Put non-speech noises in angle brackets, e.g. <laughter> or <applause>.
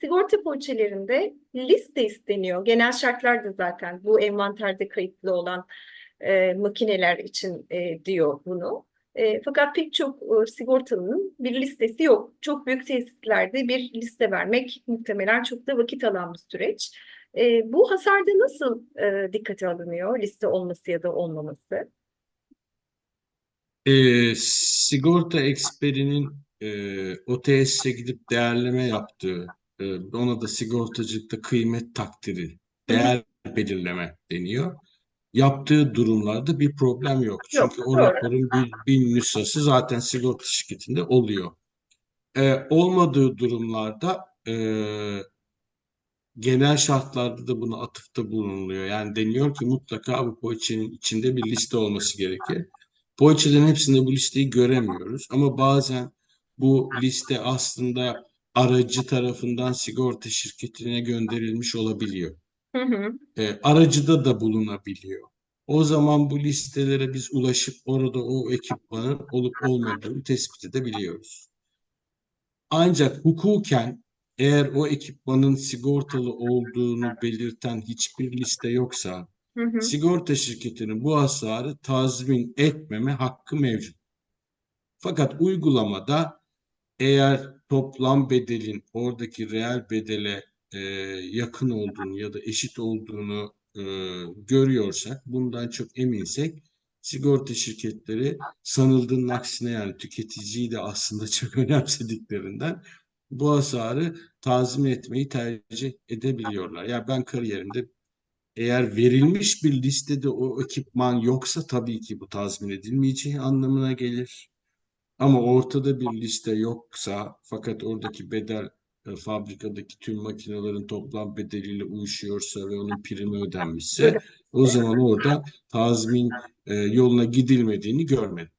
Sigorta poliçelerinde liste isteniyor. Genel şartlar da zaten bu envanterde kayıtlı olan e, makineler için e, diyor bunu. E, fakat pek çok e, sigortalının bir listesi yok. Çok büyük tesislerde bir liste vermek muhtemelen çok da vakit alan bir süreç. E, bu hasarda nasıl e, dikkate alınıyor liste olması ya da olmaması? E, sigorta eksperinin e, o tesise gidip değerleme yaptığı, e, ona da sigortacılıkta kıymet takdiri, değer belirleme deniyor. Yaptığı durumlarda bir problem yok. Yok, Çünkü o doğru. raporun bir, bir nüshası zaten sigorta şirketinde oluyor. E, olmadığı durumlarda e, genel şartlarda da buna atıfta bulunuluyor. Yani deniyor ki mutlaka bu poliçenin içinde bir liste olması gerekir. Poliçelerin hepsinde bu listeyi göremiyoruz ama bazen bu liste aslında aracı tarafından sigorta şirketine gönderilmiş olabiliyor. Hı hı. E, aracıda da bulunabiliyor. O zaman bu listelere biz ulaşıp orada o ekipmanın olup olmadığını tespit edebiliyoruz. Ancak hukuken eğer o ekipmanın sigortalı olduğunu belirten hiçbir liste yoksa Hı hı. sigorta şirketinin bu hasarı tazmin etmeme hakkı mevcut. Fakat uygulamada eğer toplam bedelin oradaki reel bedele e, yakın olduğunu ya da eşit olduğunu e, görüyorsak, bundan çok eminsek sigorta şirketleri sanıldığının aksine yani tüketiciyi de aslında <laughs> çok önemsediklerinden bu hasarı tazmin etmeyi tercih edebiliyorlar. Ya ben kariyerimde eğer verilmiş bir listede o ekipman yoksa tabii ki bu tazmin edilmeyeceği anlamına gelir. Ama ortada bir liste yoksa fakat oradaki bedel e, fabrikadaki tüm makinelerin toplam bedeliyle uyuşuyorsa ve onun primi ödenmişse o zaman orada tazmin e, yoluna gidilmediğini görmedim.